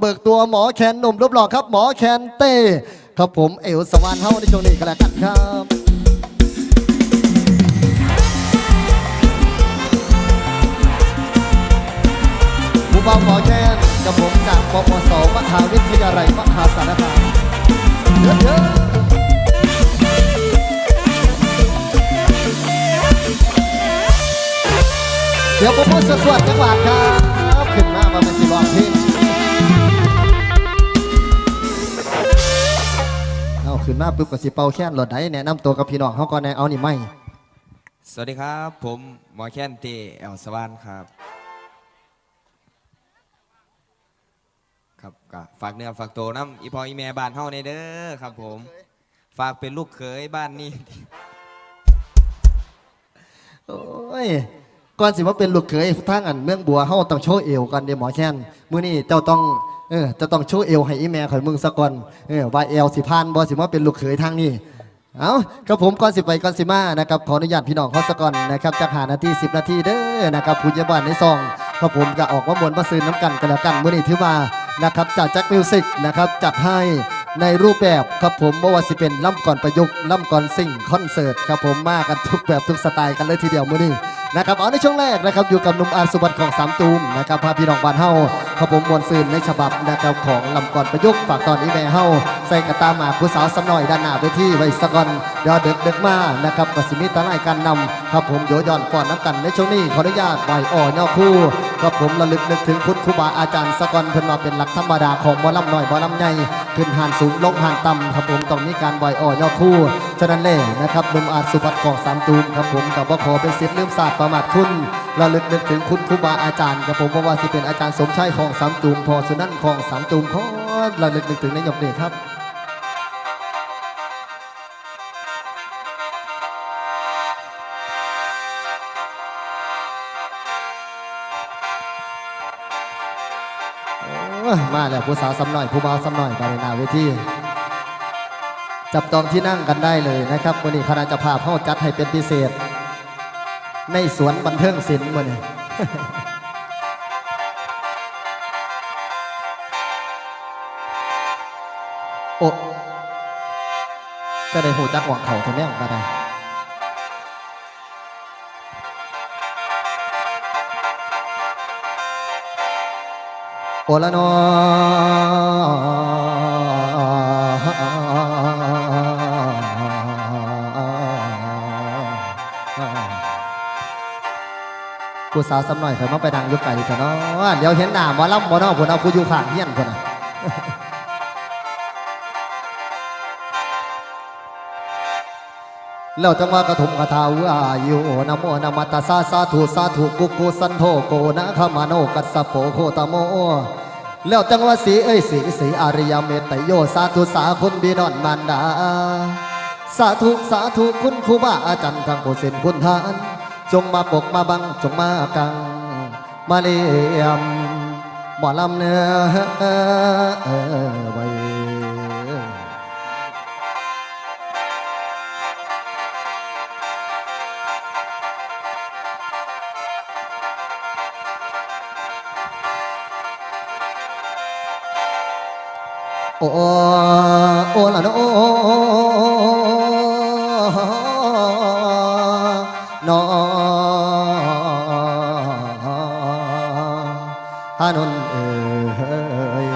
เบิกตัวหมอแคนหนุ่มรูปหล่อครับ หมอแคนเต้ครับผมเอวสวรรค์เฮาในช่วงนี้ก็แล้วกันครับผู้บ่าวหมอแคนกับผมจากปปสมหาวิทยาลัยมหาสารคามเยอะๆเดี๋ยวผมพูดสวดจังหวัดครับ ขึ้นมาว่ามันสิร้องเพลง ขึ้นมาปุ๊บก็สิเป่าแค้นรถได้แนะนำตัวกับพี่น้องเขาก่อนแน่เอานี่ไม่สวัสดีครับ ผมหมอแคนเตแอลสวานครับ ครับก็ฝากเนื้อฝากตัวน้ำอีพออีแม่บ้านเฮาในเด้อครับ ผม ฝากเป็นลูกเขยบ้านนี้โอ้ย ก่อนสิว่าเป็นลูกเขยทางอันเมืองบัวเฮาต้องโชว์เอวกันเด้หมอแค้นมื้อนี้เจ้าต้องเออจะต้องโชว์เอวให้อีแม่ข่อยมึงซะก่อนเออว่าเอวสิพานบ่สิว่าเป็นลูกเขยทางนี้เอาครับผมก่อนสิไปก่อนสิมานะครับขออนุญาตพี่น้องเขาซะก่อนนะครับจะหานาที10นาทีเด้อนะครับผู้ใหญ่บ้านในซองครับผมก็ออกมามวนมาซื้อน้ำกันกันแล้วกันมื้อนี้ถือว่านะครับจากแจ็คมิวสิกนะครับจัดให้ในรูปแบบครับผมไม่ว่าสิเป็นล่ำก่อนประยุกต์ล่ำก่อนซิ่งคอนเสิร์ตครับผมมากันทุกแบบทุกสไตล์กันเลยทีเดียวมื้อนี้ นะครับเอาในช่วงแรกนะครับอยู่กับหนุ่มอาร์สุวรรณของสามตูมนะครับพาพี่น้องบ้านเฮา ครับผมมวลซืนในฉบับนะครับของลำก่อนประยุกต์ฝากตอนนี้แม่เฮาใส่กระตาหมากผู้สาวสำน่อยด้านหน้าเวทีไว้สะกอนเดี๋ยวเด็กเด็กมานะครับกสิมีตาไลายการนำครับผมโยยอนก่อนน้ำกันในช่วงนี้ขออนุญาตไหวอ่อย่อคู่ครับผมระลึกนึกถึงคุณครูบาอาจารย์สะกอนเพิ่นมาเป็นหลักธรรมดาของหมอลำหน่อยหมอลำใหญ่ขึ้นหานสูงลงหานต่ำครับผมต้องมีการไหวอ่อย่อคู่ฉะนั้นเลยนะครับหนุ่มอาจสุภัทของสามตูมครับผมกับว่าขอเป็นศิษย์ลืมศาสตร์ประมาทคุณระลึกนึกถึงคุณครูบาอาจารย์ครับผมเพราะว่าสิเป็นอาจารย์สมชัยของสามตูมพอสุนันของสามตูมขอระลึกนึกถึงในหยกเดชครับมาแล้วผู้สาวสำหน่อยผู้บ่าวสำหน่อยบารินาเวทีจับจองที่นั่งกันได้เลยนะครับวันนี้คณะจะพาพเข้าจัดให้เป็นพิเศษ ในสวนบันเทิงศิลป์วันนี้ โอ้จะได้หูจักหวังเขาทำแม่ของกันได้โอละนอผู้สาวสำหน่อยเคยมาไปดังยุคไก่เถอะเนาะเดี๋ยวเห็นหน้าหมอลำหมอนาะผลเอาผู้อยู่ข้างเฮียนคนน่ะ แล้วจังว่ากระถมกระทาว่าอยู่นโมนมัตตาสาสาธุสาธุกุกุสันโธโกนะขมาโนกัสสะโปโคตโมแล้วจังว่าสีเอ้ยสีสีอาริยเมตโยสาธุสาคุณบีนอนมันดา สาธุสาธุคุณครูบาอาจารย์ทางผู้สินคุณทาน จงมาปกมาบังจงมากัง มาเลียมหมอลำเนื้อไว้ โอ้โอ้ละโนนอฮานนเอ่ย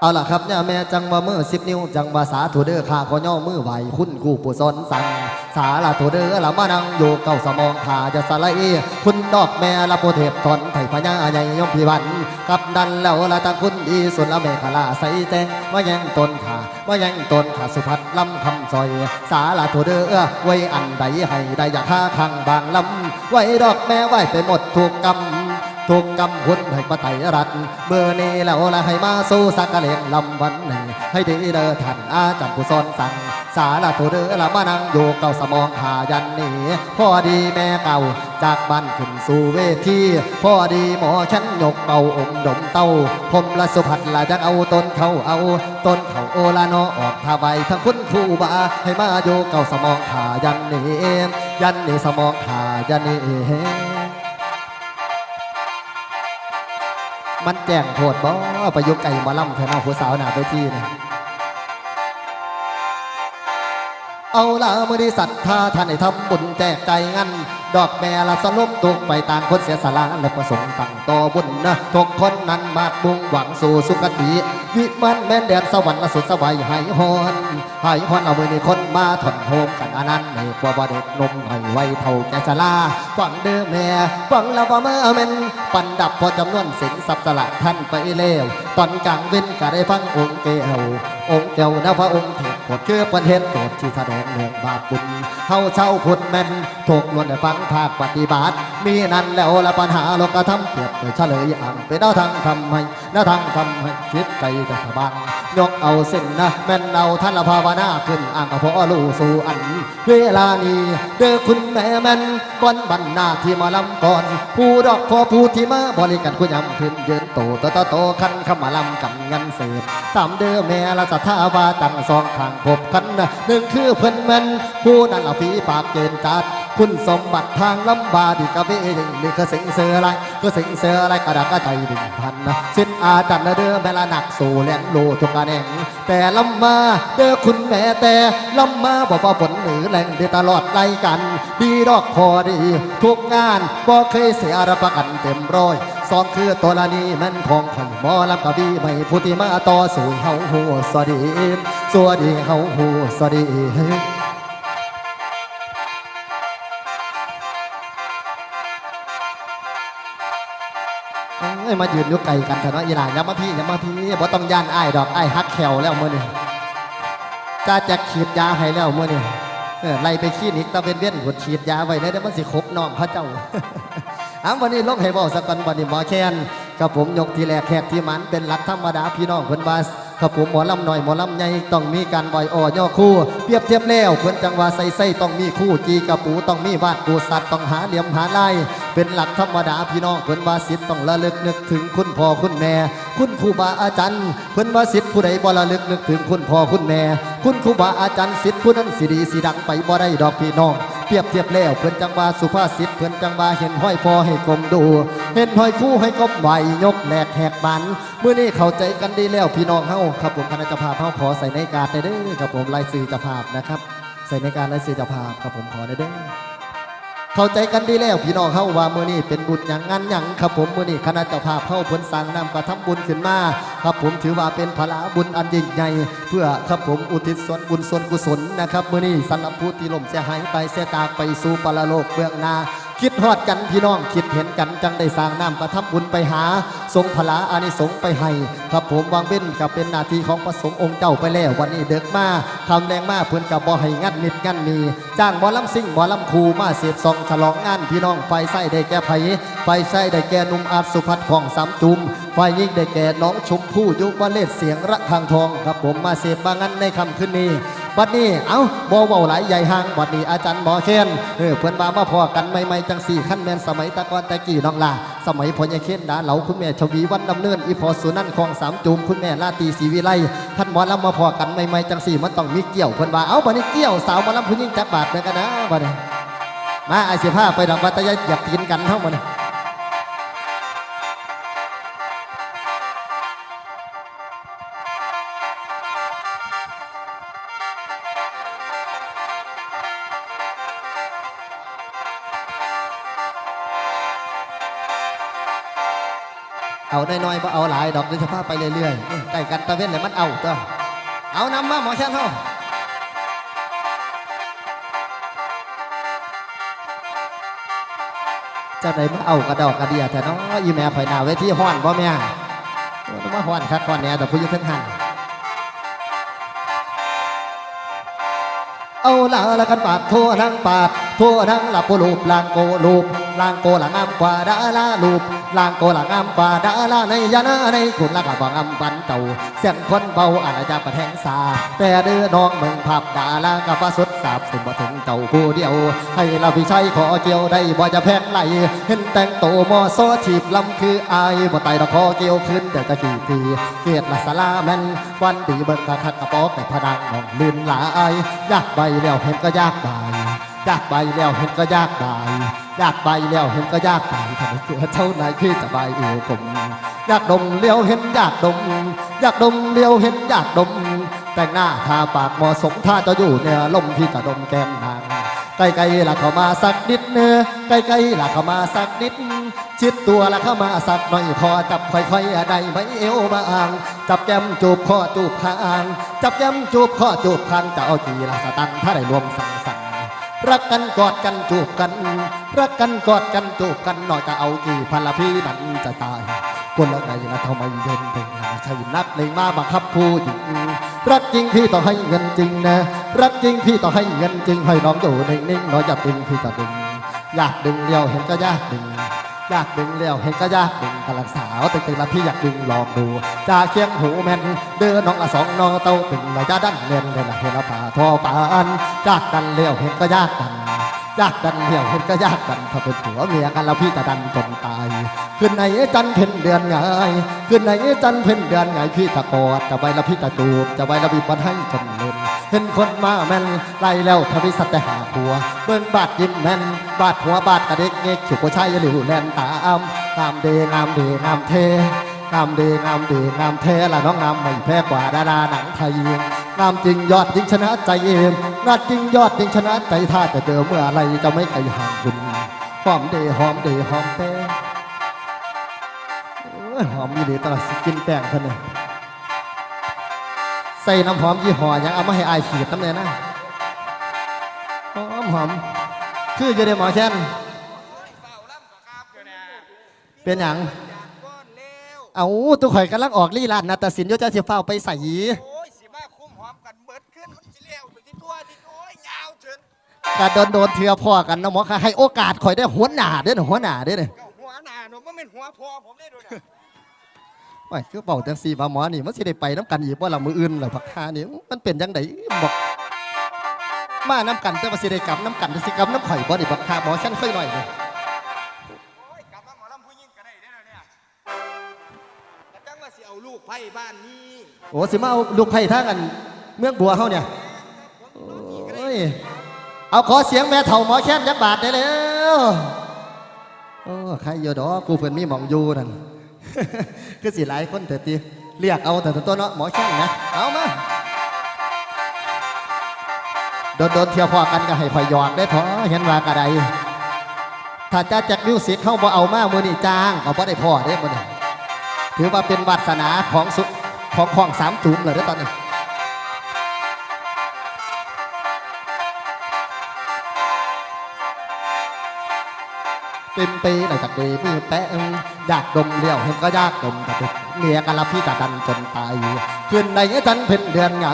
เอาล่ะครับเนี่ยแม่จังว่ามือสิบนิ้ว จังว่าสาธุเด้อข้าขอย่อมือไหวคุณกูผู้สอนสั่ง สาลาโทเด้อละมานังอยู่เก่าสมองขาจะสลด์คุณดอกแม่ละโพเทพตอนไถพญาใหญ่ยมพิวันกับดันแล้วละตังคุณดีสุดละเมฆลาใสแจงว่ายังตนขาว่ายังตนขาสุพัดลำคำซอย สาลาโทเด้อไว้อันใดให้ได้อยากฆ่าขังบางลำไว้ดอกแม่ไว้ไปหมดถูกกรรมทุกกำคุณให้มาไตรัดเมื่อนี้แล้วละให้มาสู้สักกะเลงลำวันหนึ่งให้ดีเดอท่านอาจารย์ผู้สอนสั่ง สาละโทเด้อละมานั่งอยู่เก่าสมองหายันหนีพ่อดีแม่เก่าจากบ้านขึ้นสู่เวทีพ่อดีหมอฉันยกเป่าอมดมเต้าผมละสุผัดละจังเอาต้นเขาเอาต้นเขาโอละนอออกทาใบทั้งคุณครูบาให้มาอยู่เก่าสมองหายันหนียันหนีสมองหายันหนีมันแจ้งโทษบ่ประยุกต์ไก่หมาล่ำเถอะเนาะผู้สาวหนาไปที่นี่ เอาละมือดีศรัทธาท่านให้ทำบุญแจกใจงันดอกแม่ละสลบตกไปต่างคนเสียสละและประสงค์ตั้งต่อบุญนะทุกคนนั้นมาบุงหวังสู่สุคติ วิมันแม่นแดนสวรรค์ละสุดสบายหายหอนหายหอนเอามือนี่คนมาถอนโฮมกัน อันนั้นในกว่าบ่เด็กนมให้ไว้เท่าแกชะลาฟังเด้อแม่ฟังแล้วว่าเมื่อเมนปันดับพอจำนวนสินทรัพย์สละท่านไปเลวตอนกลางเว้นก็ได้ฟังองค์เกวองค์เจ้านะพระองค์เทพบทคือประเทศโปรดที่แสดงเรื่องบาปบุญเฮาเช่าพุทธแม่นถูกล้วนฟังภาคปฏิบัติ มีนั้นแล้วละปัญหาโลกธรรมเปรียบโดยเฉลยอ่างเป็นแนวทางทำให้แนวทางทำให้คิดใจแต่ชาบ้าน ยกเอาเส้นนะแม่นเอาท่านละภาวนาขึ้นอ่างกพอลู่สู่อัน เวลานี้เด้อคุณแม่แม่นบอนบันนาที่มาลำก่อน ผู้ดอกพอผู้ที่มาบริการคุยำขึ้นยืนโตโตโตโตคันเข้ามาลำกันเงินเศษตามเด้อแม่ละสัทธาวาตั้งสองข้างพบกันหนึ่งคือเพิ่อนแม่นผู้นั้นละฝีปากเกณฑ์จัด คุณสมบัติทางลำบาดีกะเวยังนี่คือสิงเสืออะไรก็สิงเสืออะไรกระดักกระใจดึงพันนะสิ้นอาจันนะเด้อแม่ละหนักสู่แลนโลทุกกรแหน่งแต่ลำมาเด้อคุณแม่แต่ลำมาบอกว่าผลหรือแหล่งได้ตลอดไล่กัน ดีดอกพอดี ทุกงานบ่เคยเสียรับประกันเต็มร้อยสองคือตัวละนี้มันของข่อยหมอลำกะบีไม่ผู้ที่มาต่อสู่เฮาหัวสวัสดีสวัสดีเฮาหัวสวัสดี อ้ยมายืนอยู่ไกลกันแต่เนาอีหลานอย่ามาพี่อย่ามาพี่บ่ต้องย่านอ้ายดอกอ้ายฮักแขวแล้วมื้อนี้จ้าจะขีดยาให้แล้วมื้อนี้เออไล่ไปขี้นิกตะเวนเวียนหดฉีดยาไว้ได้เดี๋ยวมันสิครบน้องพระเจ้าอ้าวันนี้ลงให้เบาสักกันวันนี้หมอแคนกับผมยกทีแรกแขกที่มันเป็นหลักธรรมดาพี่น้องเพิ่นว่า ครับผมหมอลำหน่อยหมอลำใหญ่ต้องมีการบ่อยอ่อย่อคู่เปรียบเทียบแล้วเพิ่อนจังว่าใส่ใส่ต้องมีคู่จีกระปูต้องมีวาดปูสัตว์ต้องหาเหลี่ยมหาไลายเป็นหลักธรรมดาพี่น้องเพิ่อนว่าสิทธิ์ต้องระลึกนึกถึงคุณพ่อคุณแม่ คุณครูบาอาจารย์เพิ่อนว่าสิทธิ์ผู้ใดบ่ระลึกนึกถึงคุณพ่อคุณแม่ คุณครูบาอาจารย์สิทธิ์ผู้นั้นสิดีสิดังไปบ่ได้ดอกพี่น้อง เปรียบเทียบแล้วเพื่อนจังว่าสุภาษิตเพื่อนจังว่าเห็นห้อยพอให้กลมดู เห็นห้อยคู่ให้กบไหวยกแหลกแหกบันเมื่อนี้เข้าใจกันดีแล้วพี่น้องเฮาครับผมคณะเจ้าภาพเฮาขอใส่ในการได้เด้อครับผมลายสื่อเจ้าภาพนะครับ ใส่ในการลายสื่อเจ้าภาพครับผมขอได้เด้อ เข้าใจกันดีแล้วพี่น้องเข้าว่ามือนี้เป็นบุญอย่างงานอย่างครับผมมือนี้คณะเจ้าภาพเข้าเพิ่นสั่งนำกระทำบุญขึ้นมาครับผมถือว่าเป็นพละบุญอันยิ่งใหญ่เพื่อครับผมอุทิศส่วนบุญส่วนกุศลนะครับมือนี้สำหรับผู้ที่ล่มเสียหายไปเสียตากไปสู่ปรโลกเบื้องหน้า คิดฮอดกันพี่น้องคิดเห็นกันจังได้สร้างน้ำกระทำบุญไปหา ทรงพละอานิสงไปให้ครับผมวางเว้นกับเป็นนาทีของพระสงฆ์องค์เจ้าไปแล้ววันนี้เด็กมาทำแรงมาเพื่อนกับบ่ให้งัดนิดงันมีจ้างหมอลำซิ่งหมอลำคูมาเสียบซองฉลองงานพี่น้องไฟไส้ได้แก่ไผไฟไส้ได้แก่นุ่มอาจสุพัฒน์ของสามจุมไฟยิ่งได้แก่น้องชมพู่ยุบวเลศเสียงระฆังทองครับผมมาเสียบบางงันในคำขึ้นนี้ บัดนี้เอ้าบ่เว้าหลายใหญ่ห่างบัดนี้อาจารย์หมอเคนเออเพิ่อนมามาพอกันใหม่ๆจังสี่ขั้นแมนสมัยตะกอนตะกี้น้องล่ะสมัยพ่อใหญ่เคนดาเหลาคุณแม่ชวีวันดำเนินอีพอสุนันท์ของสามจูมคุณแม่ลาตีศรีวิไลท่านหมอลำมาพอกันใหม่ๆจังสี่มันต้องมีเกี่ยวเพิ่อนว่าเอ้าบัดนี้เกี่ยวสาวหมอลำผู้หญิงจักบาทเด้อกันนะบัดนี้มาไอ้สิพาไปดอกวัดตะยะเหยียบตีนกันเท่าบัดนี้ เอาน้อยๆบ่เอาหลายดอกเดี๋ยสภาพไปเรื่อยๆใกล้กันตะเว้นเลยมันเอาตัวเอานำมาหมอแค่นเท่าเจ้าไหนมาเอากระดอกกระเดียแต่น้อยอีแม่ข่อยหนาเวทีห้อนบ่แม่โอ้ยมาห้อนคักห้อนแหน่แต่ผู้อยุ่งทั้งหันเอาละละกันปาดทั่วทั้งปาดทั่วทั้งหลับปลูปลางโกลูป ลางโกละงามกว่าดาราลูปลางโกละงามกว่าดาราในยานาในคุณละกับว่างามปันเต่าเสียงคนเบาอาจจะประแทงสา แต่เดือน้องเมืองภาพดารากับว่าสุดสาบถึงบ่ถึงเจ้าผู้เดียว ให้เราพี่ชัยขอเกี่ยวได้บ่จะแพงไหลเห็นแต่งโตมอซอถีบลำคืออายบ่ไตดอกคอเกี่ยวขึ้นเดี๋ยวจะกี่ทีเกียรติละสลาแม่นวันดีเบิ่งกะคักกระปอกแต่พนังน้องลื่นหลายยากใบแล้วเห็นก็ยากบายยากใบแล้วเห็นก็ยากบาย อยากใบแล้วเห็นก็ยากบายทำไมตัวเท่านายคือจะใบเอวกลมอยากดมเลี้ยวเห็นอยากดม อยากดมเลี้ยวเห็นอยากดม แต่งหน้าทาปากหมาะสมถ้าจะอยู่เนี่ยลมพี่จะดมแก้มนางใกล้ๆละเข้ามาสักนิดเนื้อใกล้ๆละเข้ามาสักนิด ชิดตัวละเข้ามาสักหน่อยคอจับค่อยๆได้ไหมเอวมาอ่าง จับแก้มจูบคอจูบคางจับแก้มจูบคอจูบคางจะเอาจีละสตังถ้าได้รวมสั่งสั่ง รักกันกอดกันจูบกัน รักกันกอดกันจูบกันหน่อยจะเอากี่พันละพี่มันจะตายคนละไงละทำไมเย็นเป็นไม่ใช่นักเลงมาบังคับผู้หญิงรักจริงพี่ต้องให้เงินจริงนะ รักจริงพี่ต้องให้เงินจริงให้น้องอยู่นิ่งๆน้อยอย่าดึงพี่จะดึง อยากดึงเดียวเห็นก็ยากดึง อยากดึงเลี้ยวเห็นก็ยากดึงกำลังสาวตึงๆแล้วพี่อยากดึงลองดูจาเคียงหูแม่นเดินน้องละสองน้องเต้าตึงระยะดันเล่นเลยละเห็นละป่าทอป่าอันจากดันเลี้ยวเห็นก็ยากดันยากดันเลี้ยวเห็นก็ยากดันถ้าเป็นผัวเมียกันแล้วพี่จะดันจนตายขึ้นในจันเพ็ญเดือนไงขึ้นในจันเพ็ญเดือนไงพี่จะกอดจะไว้แล้วพี่จะจูบจะไว้แล้วบีบมันให้จน น เห็นคนมาแม่นไล่แล้วทวิสัตแต่หาผัวเบิ่งบาดยิ้มแม่น บาดหัวบาดกระเด็กเงกฉุกว่าใช่หรือแลนตามงามเดงามเดงามเทงามเดงามเดงามเทละน้องงามไม่แพ้กว่าดาราหนังไทยงามจริงยอดยิ่งชนะใจเอมงามจริงยอดยิ่งชนะใจถ้าจะเจอเมื่อไรจะไม่ไกลห่างคุณหอมเดหอมเดหอมแป้งโอ้ยหอมยี่ดีตลอดสกินแป้งท่านเนี่ย ใส่น้ำหอมยี่ห้อหยังเอามาให้อายขีดน้ำเนี่ยนะหอมหอมคือจะได้หมอแช่นเป็นหยังเอาตุกข่อยกำลังออกลี่ลานนาตสินโยจะเสียฟ้าวไปใส่โอ้ยสิมาคุ้มหอมกันเบิดขึ้นมันสิเลี้ยวไปที่ตัวที่โอ้ยยาวจนกระโดนโดนเทือพ่อกันนะหมอค่ะให้โอกาสข่อยได้หัวหน้าเด้อหัวหน้าเด้อเนี่ยก็หัวหน้าหนูมันเป็นหัวพอผมได้ด้วย นะโอ้ยคือเป่าจังสีมาหมอนี่มันสิได้ไปน้ำกันอีกว่าละมืออื่นเหรอพักคานี่มันเป็นจังไดบอกมาน้ำกันแต่ว่าสิได้กลับน้ำกันสิกลับน้ำข่อยบ่นี่พักคาหมอฉันเคยหน่อยเลยโอ้ยกลับมาหมอลำผู้หญิงก็ได้ได้อแล้วเนี่ยแต่จังว่าสิเอาลูกไผ่บ้านนี้โอ้สิมาเอาลูกไผ่ท่ากัน เมืองบัวเฮาเนี่ยโอ้ยเอาขอเสียงแม่เฒ่าหมอแค้นยักบาทได้แล้วโอ้ใครอยู่ดอกกูเพิ่นมีหมองอยู่นั่น คือสิหลายคนแต่ตีเรียกเอาแต่ตัวเนาะหมอช่างนะ เอามาโดนโดนๆเที่ยวพอกันก็ให้คอยหยอกได้พอเห็นว่ากระไดถ้าจะแจ็คมิวสิกเข้าบ่เอามามือนี่จ้างเอาบ่ได้พอได้มือนี่ถือว่าเป็นวาสนาของสุของของสามจุ๋มเลยเด้ตอนนี้ เต็มปีเลยจากดีมือแปะอยากดมเลี้ยวเห็นก็ยากดมแต่เป็นเมียกันละพี่จะดันจนตายขึ้นในจันเพ็ญเดือนไง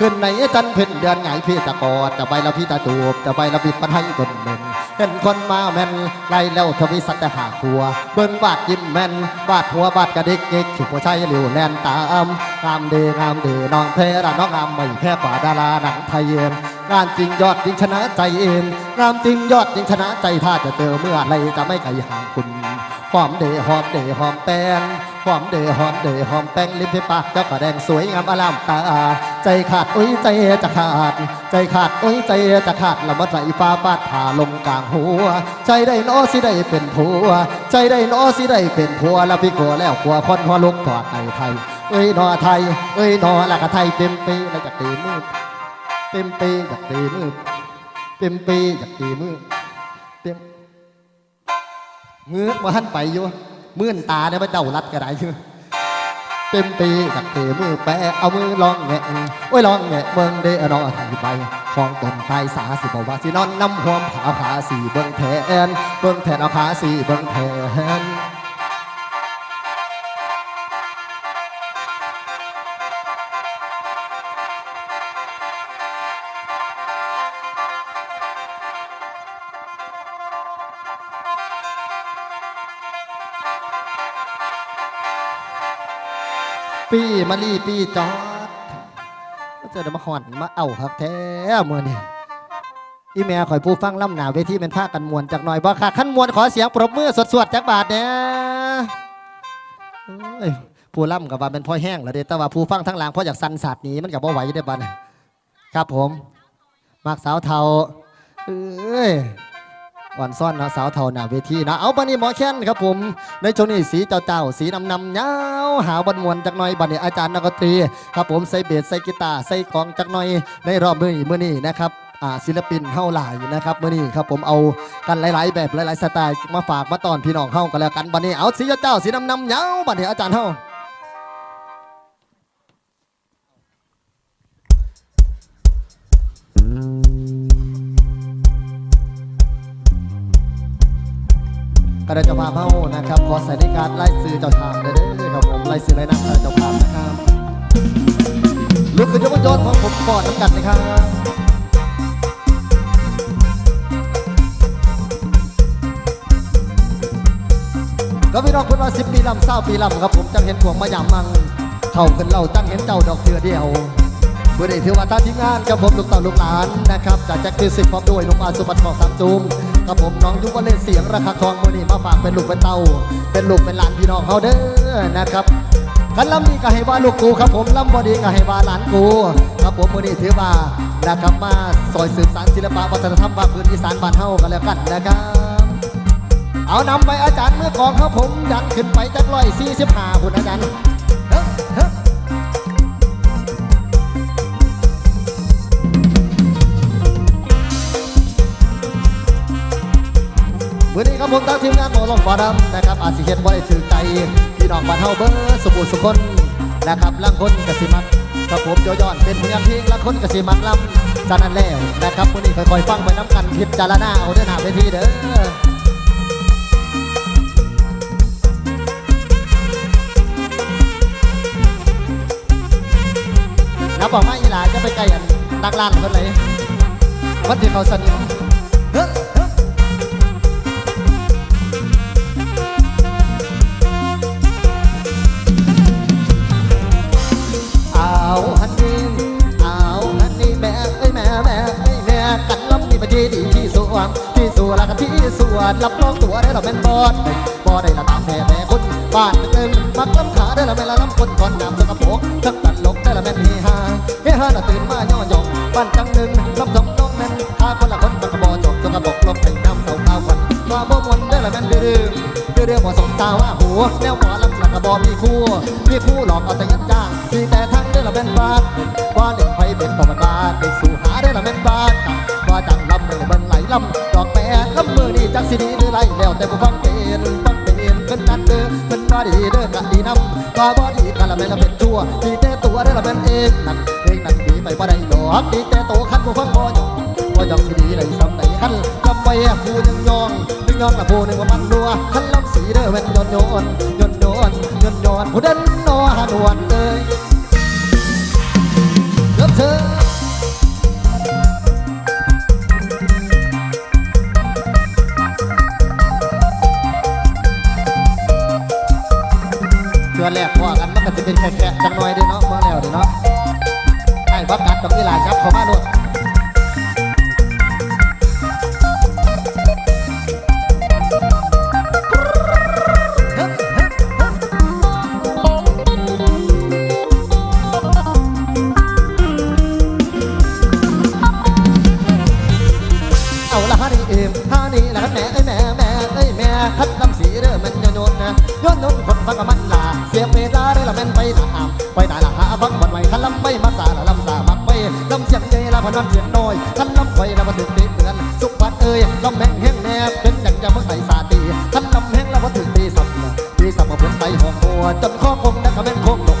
ขึ้นในจันเพ็ญเดือนไงพี่จะกอดจะไปแล้วพี่จะจูบจะไปแล้วบิดมันให้จนเล่นเห็นคนมาแม่นไล่แล้วทวิสัตแต่หาขัว เบิ่งบาดยิ้มแม่นบาดหัวบาดกระดิกเอกสุภชัยเหลียวแลนตามงามเดงามเดน้องเพระน้องงามไม่แพ้กว่าดาราหนังไทยเอ็ม งานจริงยอดจริงชนะใจเองงามจริงยอดจริงชนะใจถ้าจะเจอเมื่อไรจะไม่ไกลห่างคุณหอมเดหอมเดหอมแป้งหอมเดหอมเดหอมแป้งลิ้นที่ปากเจ้ากระแดงสวยงามอลามตา ใจขาดอุ้ยใจจะขาด ใจขาดอุ้ยใจจะขาดละมาใจฟ้าฟาดผ่าลงกลางหัว ใจได้นอสิได้เป็นผัว ใจได้นอสิได้เป็นผัวแล้วพี่กลัวแล้วกลัวคนหัวลุกถอดไทยไทยเอ้ยนอไทยเอ้ยนอละกะไทยเต็มปีแล้วจะตีมือ เต็มปีอยากตีมือเต็มปีอยากตีมือเต็มมือมาหันไปอยู่มื่นตาเนี่ยมาเจ้ารัดกระไดอยู่เต็มปีอยากตีมือแปะเอามือลองแงะโอ้ยลองแงะเบิ่งเด้อนอถ่ายไปของตนไทยสาสิบอกว่าสินอนน้ำหวมขาขาสีเบิ่งแทนเบิ่งแทนเอาขาสีเบิ่งแทน ปีมาลีปีจอดก็จะได้มาหอนมาเอาคักแท้มือนี่อีแม่ข่อยผู้ฟังล่ำหนาเวทีเป็นผ้ากันมวนจากหน่อยบ่ค่ะขั้นมวนขอเสียงปรบมือสดๆจากบาทเนี่ยผู้ล่ำกับว่าเป็นพ่อแห้งแล้วเด้แต่ว่าผู้ฟังทั้งหลังเพราะอยากสันสัตว์นี้มันกับบ่ไหวได้บัดน่ะครับผมมากสาวเทาเอ้ย อ่อนซ่อนนะสาวเทาหน้าเวทีนะเอาบันนี้หมอแค้นครับผม ในช่วงนี้สีเจ้าเจ้าสีนำนำยาวหาบันมวนจักหน่อยบันนี้อาจารย์นักดนตรีครับผมใส่เบสใส่กีตาร์ใส่กองจักหน่อยในรอบมือนี้มื้อนี้นะครับศิลปินเฮาหลายนะครับมื้อนี้ครับผมเอากันหลาย ๆ แบบหลาย ๆ สไตล์มาฝากมาตอนพี่น้องเฮากันแล้วกันบันนี้เอาสีเจ้าเจ้าสีนำนำยาวบันนี้อาจารย์เฮา ก็ได้เจ้าภาพเฮานะครับขอใส่ในการไล่ซื้อเจ้าทางเด้อครับผมไล่ซื้อไล่นักเจ้าภาพนะครับลุกขึ้นยกมือยอดของผมก่อนน้ำกันนะครับก็พี่น้องคุณว่าสิบปีลำเศร้าปีลำครับผมจังเห็นขวงมายามมัง เข้าขึ้นเล่าจังเห็นเจ้าดอกเถือเดียว เมื่อได้ถือว่าท่าทีมงานกับผมลูกเต่าลูกหลานนะครับจากแจ็คคือสิบพร้อมด้วยลุงอาสุบัติของสามจูมกับผมน้องยุวเล่นเสียงระฆังทองมือนี้มาฝากเป็นลูกเป็นเต่าเป็นลูกเป็นหลานพี่น้องเขาเด้อนะครับคันลำนี้ก็ให้ว่าลูกกูครับผมลำบอดีก็ให้ว่าหลานกูครับผมมือนี้ถือว่านะครับมาซอยสืบสานศิลปะวัฒนธรรมภาคพื้นอีสานบ้านเฮากันแล้วกันนะครับเอานำไปอาจารย์เมื่อกองครับผมดันขึ้นไปจากร้อยสี่สิบห้าคุณอาจารย์ วันนี้ครับผมทางทีมงานหมอลงบอดำนะครับอาศิเฮ็ดไว้ถือใจพี่น้องบ้านเฮาเบอร์สบู่สุคนนะครับล่างคนกสิมักกับผมโยย้อนเป็นเพียงเพลงละคนกสิมักลำจากนั้นแล้วนะครับวันนี้ค่อยๆฟังไปน้ำกันพิจารณาเอาเด้อหน้าเวทีเด้อนับบอกมาอีหลาจะไปไกลอันตักล่างคนไหนมันที่เขาสนิท ที่สวงแล้วก็ที่สวงรับรองตัวได้เราเป็นบอสบอได้ละตามแม่แม่คนบ้านเต็มมักล้ำขาได้ละแม่ละลำคนก่อนน้ำสกปรกทั้งตัดลกได้ละแม่เฮฮาเฮฮาน่ะตื่นมาย่อยองบ้านจังหนึ่งลำสองน้องแม่นถ้าคนละคนมันก็บอจบสกปรกลบให้น้ำเสาข้าววันมาบ่มวนได้ละแม่นเดื้อเดื้อเดื้อบ่สมตาว่าหัวแนวหมอลำหลักกระบอกมีคู่มีคู่หลอกเอาแต่ยันจ้างมีแต่ทั้งได้ละแม่นบาทว่าเล่นไฟเป็นธรรมดาได้สู่หาได้ละแม่นบาทว่าจังลำมือมันไหลลำ กะดีนำว่าบ่ดีกะละแม่ละเป็นชั่วดีแต่ตัวได้ละแม่นเองนั่นเองนั่นดีไปบ่ได้ดอกดีแต่โตคันกูฟังบ่ยอมบ่ยอมสิดีเลยซ้ำไหนคันจำไว้ผู้ยังยองยังยองละผู้นึงว่ามันรัวคันลำสีเด้อแว่นย้อนย้อนย้อนย้อนย้อนย้อนผู้เด่นนอหานวนเอ้ย ไปได้ละหาบังบันไว้คันลำไม่มาสาละลำสามักไปลำเสียงใหญ่ละพนันเสียงน้อยคันลำไฟละมาถึงตีเหมือนสุขวัดเอ้ยลำแห้งแห้งแนบเป็นอย่างจะมึงใส่สาตีคันลำแห้งละมาถึงตีสับตีสับมาเพิ่นไปหอกหัวจนข้อคงนักก็เป็นโคงลง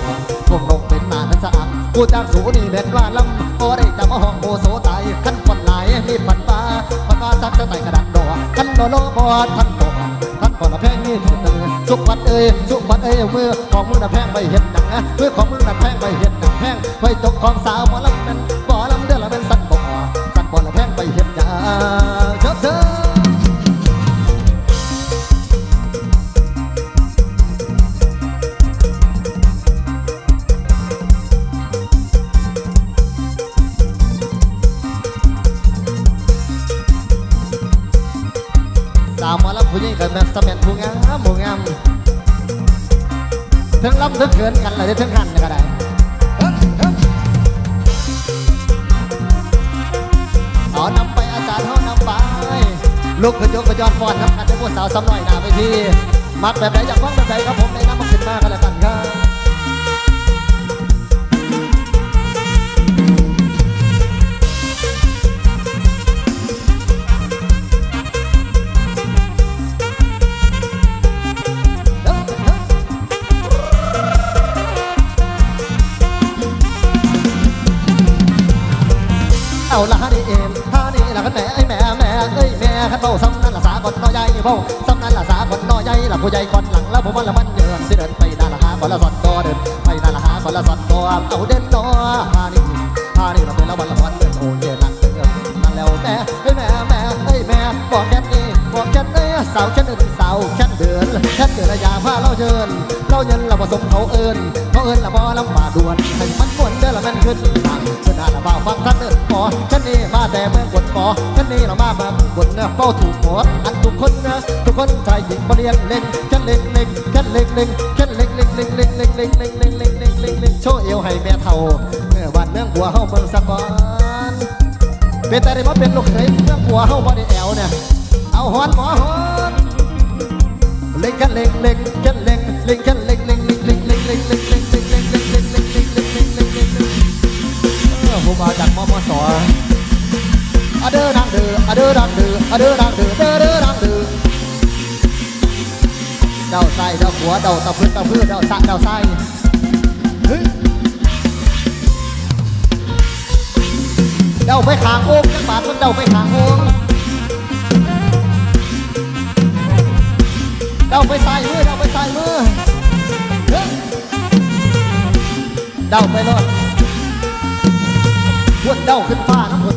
คงลงเป็นมานั้นสะอาดกูจากสูนี่แม่นว่าลำโอ้ได้จะมาห้องโอโซตายคันคนหลายมีฝันฟ้าฝันฟ้าซักจะไต่กระดักดอคันโดโลบอดทันโตทันก่อนละแพงนี่ถึงตึงสุขวัดเอ้ยสุขวัดเอ้ยมือของมึงน่ะแพงไปเห็น หนังนะมือของมึงน่ะแพงไปเห็นหนักแพงไปตกของสาวหมอลำ ถึงลำถึงเขินกันเลยถึงหันก็ได้เอานำไปอาจารย์เขานำไปลูกขึ้นยกกระยอนฟอนทำกันจะพูดสาวสำหน่อยหน้าไปทีมักแบบไหนอยากฟังแบบไหนครับผมในน้ำมันขึ้นมากันแล้วกันครับาละฮะนี่เอ็มฮะนี่ละกันแม่ไอ้แม่แม่เอ้ยแม่ขันเบาซ้ำนั่นละสาคนน้อยใหญ่เบาซ้ำนั่นละสาคนน้อยใหญ่ละผู้ใหญ่คนหลังแล้วผมว่าละมันเยินสิเดินไปนั่นละหาคนละสอนตัวเดินไปนั่นละหาคนละสอนตัวเอาเด่นน้อฮะนี่ฮะนี่เราเป็นละวันละวันเดินโอ้ยนักเดินนั่นแล้วแม่ไอ้แม่แม่ไอ้ยแม่บอกแค่นี้บอกแค่นี้สาวแค่เดินสาวแค่เดินแค่เดินระยะพาเราเชิญเราเยินเราผสมเขาเอิญเขาเอิญละบ่ลำบากด่วนให้มันม่วนเด้อละแม่นขึ้น ต่างขึ้นาบ่าฟังท่านเดินปอฉันนี่มาแต่เมืองกดปอฉันนี่เรามาเมืองกดเนื้อเป้าถูกหมดอันทุกคนนะทุกคนชายหญิงมาเรียงเล่นฉันเล่นเล่นฉันเล่นเล่นฉันเล่นเล่นเล่นเล่นเล่นเล่นเล่นเล่นเล่นเล่นเล่นเล่นโชว์เอวให้แม่เท่าเมื่อวันเมืองบัวเฮาเมืองสะกอนเป็นแต่ได้มาเป็นลูกเขยเมืองบัวเฮาบ่ได้แอวเนี่ยเอาฮอนหมอฮอนเล็งกันเล็งเล็งกันเล็งเล็งกัน เออผมาจากมมสอะเดอดังเดออะเดอดังเดออะเดอดังเดอเดอเดอดังเดอเดาไส้เดาหัวเดาตะพื้นตะพื้นเดาสะเดาไส้เดาไปขางโอ่งจังบาทมันเดาไปขางโอ่งเดาไปใส่มือเดาไปใส่มือเดาไปรถ วนเด้าขึ้นฟ้าน้ำฝน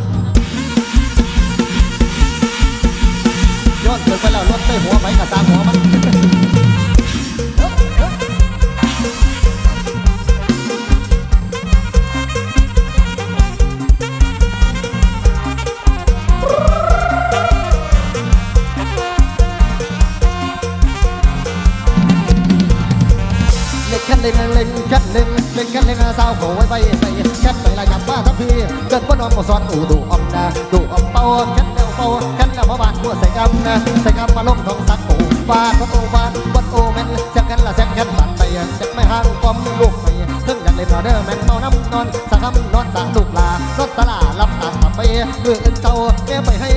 ย้อนเกิดไปแล้วรถใส่หัวไปกับสามหัวมัน เล็งเล็งแค่เล็งสาวเขาไว้ไปไปแค่ไปละยำบ้าทัพพีเกิดบ่นอนบ่สอนอูดูอมนะดูอมเป่าแค่เดียวเป่าแค่แล้วมาบ้านหัวใส่กำนะใส่กำมาล้มทองสักปูบ้านวัดโอบ้านวัดโอแม่นแซงกันละแซงกันตัดไปจะไม่ห่างความลูกไปถึงอยากเล่นเด้อแม่นเมาน้ำนอนสักคำนอนสักลูกลารถสลารับตามไปเมื่อเอินเจ้าแม่ไปให้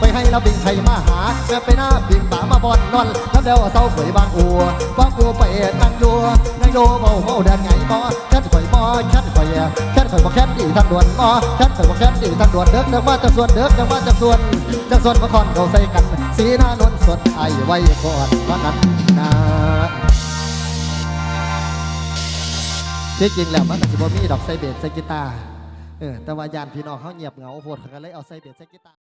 ไปให้เราบิงไทยมาหาแม่ไปหน้าบิงป่ามาบอนนอนแล้วเดียวเศร้าเผยบางอัวบางอัวไปนั่งโยนั่งโยเมาเมาเดินไงบ่แค่ข่อยบ่แค่ข่อยแค่ข่อยบ่แค่ดีทางด่วนบ่แค่ข่อยบ่แค่ดีทางด่วนเด็กเด็กมาจากส่วนเด็กเด็กมาจากส่วนจากส่วนมาคอนเราใส่กัน สีหน้านวลสดไอไว้ก่อนว่านั้นนะที่จริงแล้วมันก็สิบ่มีดอกไซเบสไซกีตาร์เออแต่ว่ายานพี่น้องเขาเงียบเหงาโหดเขาก็เลยเอาไซเบสไซกีตาร์